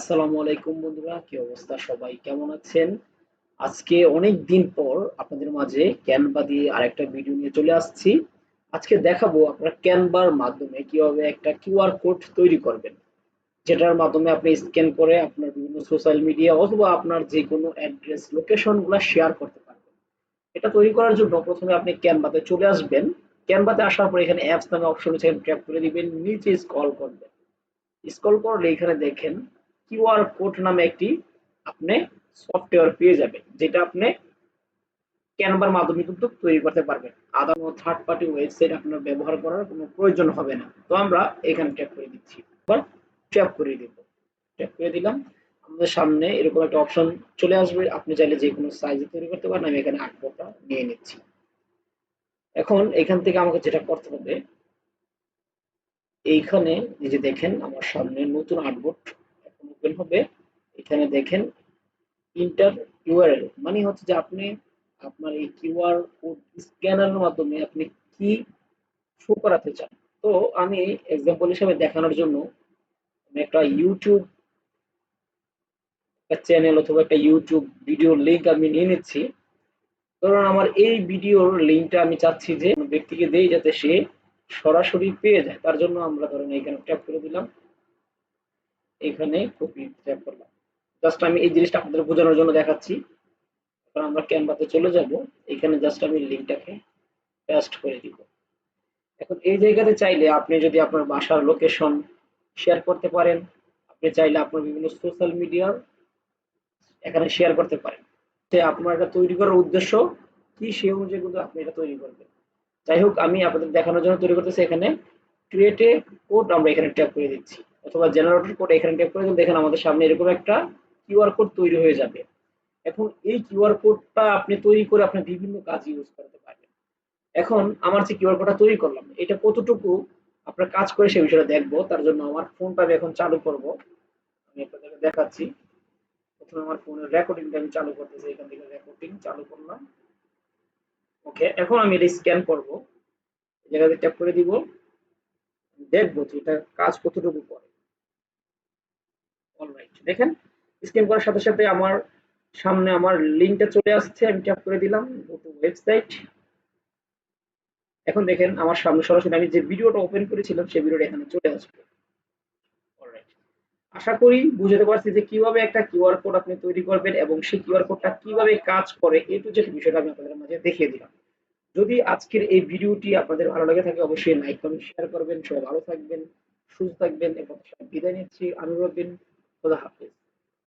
আসসালামু আলাইকুম বন্ধুরা, কি অবস্থা সবাই? কেমন আছেন? আজকে অনেক দিন পর আপনাদের মাঝে ক্যানভা দিয়ে আরেকটা ভিডিও নিয়ে চলে আসছি। আজকে দেখাবো আপনারা ক্যানভার মাধ্যমে কীভাবে একটা কিউআর কোড তৈরি করবেন। যেটার মাধ্যমে আপনি স্ক্যান করে আপনার বিভিন্ন সোশ্যাল মিডিয়া অথবা আপনার যে কোনো অ্যাড্রেস লোকেশনগুলো শেয়ার করতে পারবেন। এটা তৈরি করার জন্য প্রথমে আপনি ক্যানভাতে চলে আসবেন। ক্যানভাতে আসার পর এখানে অ্যাপস নামে অপশন আছে ট্যাপ করে দিবেন, নিচে স্ক্রল করবেন। স্ক্রল করলে এখানে দেখেন কিউআর কোড নামে একটি আপনি সফটওয়্যার পেয়ে যাবেন, যেটা আপনি ক্যানভার মাধ্যমে কিন্তু তৈরি করতে পারবেন। আদার কোনো থার্ড পার্টি ওয়েবসাইট আপনার ব্যবহার করার কোনো প্রয়োজন হবে না। তো আমরা এখানে ট্যাপ করে দিচ্ছি। এবার ট্যাপ করে দিব। ট্যাপ করে দিলাম। আমাদের সামনে এরকম একটা অপশন চলে আসবে। আপনি চাইলে যে কোনো সাইজে তৈরি করতে পারেন। আমি এখানে আট ফোটা নিয়ে নিচ্ছি। এখন এখান থেকে আমাকে যেটা করতে হবে, এইখানে এই যে দেখেন, আমার সামনে নতুন আর্টবোর্ড এখন ওপেন হবে, এখানে দেখেন ইন্টার ইউআরএল মানে হচ্ছে যে আপনি আপনার এই কিউআর কোড স্ক্যানারের মাধ্যমে আপনি কি শো করাতে চান। তো আমি এক্সাম্পল হিসেবে দেখানোর জন্য আমি একটা ইউটিউব একটা চ্যানেল অথবা একটা ইউটিউব ভিডিওর লিংক আমি নিয়ে নিচ্ছি। ধরুন আমার এই ভিডিওর লিংকটা আমি চাচ্ছি যে ব্যক্তিকে দেই যাতে সে সরাসরি পেয়ে যায়, তার জন্য আমরা ধরেন এখানে ট্যাপ করে দিলাম। এখানে কপি ট্যাপ করলাম। জাস্ট আমি এই জিনিসটা আপনাদের বোঝানোর জন্য দেখাচ্ছি। এখন আমরা ক্যানভাতে চলে যাব। এখানে জাস্ট আমি লিংকটাকে পেস্ট করে দিব। এখন এই জায়গাতে চাইলে আপনি যদি আপনার বাসার লোকেশন শেয়ার করতে পারেন, আপনি চাইলে আপনার বিভিন্ন সোশ্যাল মিডিয়ার এখানে শেয়ার করতে পারেন। যে আপনার এটা তৈরি করার উদ্দেশ্য কি সেই অনুযায়ী কিন্তু আপনি এটা তৈরি করবেন। যাই হোক, আমি আপনাদের দেখানোর জন্য তৈরি করতেছি এখানে। ক্রিয়েটে কোড আমরা এখানে ট্যাপ করে দিচ্ছি। অথবা জেনারেটর কোড এখানে ট্যাপ করে দেখেন আমাদের সামনে এরকম একটা কিউআর কোড তৈরি হয়ে যাবে। এখন এই কিউআর কোডটা আপনি তৈরি করে আপনি বিভিন্ন কাজ ইউজ করতে পারবেন। এখন আমার যে কিউআর কোডটা তৈরি করলাম, এটা কতটুকু আপনার কাজ করে সেই বিষয়টা দেখব, তার জন্য আমার ফোনটা আমি এখন চালু করব। আমি আপনাদেরকে দেখাচ্ছি। প্রথমে আমার ফোনের রেকর্ডিংটা আমি চালু করতেছি, এখান থেকে রেকর্ডিং চালু করলাম। ওকে এখন আমি এটা স্ক্যান করব। জায়গাতে ট্যাপ করে দিব। দেখব যে এটা কাজ কতটুকু করে। অলরাইট দেখেন স্ক্যান করার সাথে সাথে আমার সামনে আমার লিংকটা চলে আসছে, আমি ট্যাপ করে দিলাম ওয়েবসাইট এখন দেখেন, আমার সামনে সরাসরি আমি যে ভিডিওটা ওপেন করেছিলাম, সেই ভিডিওটা এখানে চলে আসবে। আশা করি বুঝতে পারছি যে কীভাবে একটা কিউআর কোড আপনি তৈরি করবেন এবং সেই কিউআর কোডটা কীভাবে কাজ করে এই টু জেড বিষয়টা আমি আপনাদের মাঝে দেখিয়ে দিলাম। যদি আজকের এই ভিডিওটি আপনাদের ভালো লাগে থাকে, অবশ্যই লাইক কমেন্ট শেয়ার করবেন। সবাই ভালো থাকবেন, সুস্থ থাকবেন। এবং বিদায় নিচ্ছি আমি 做的好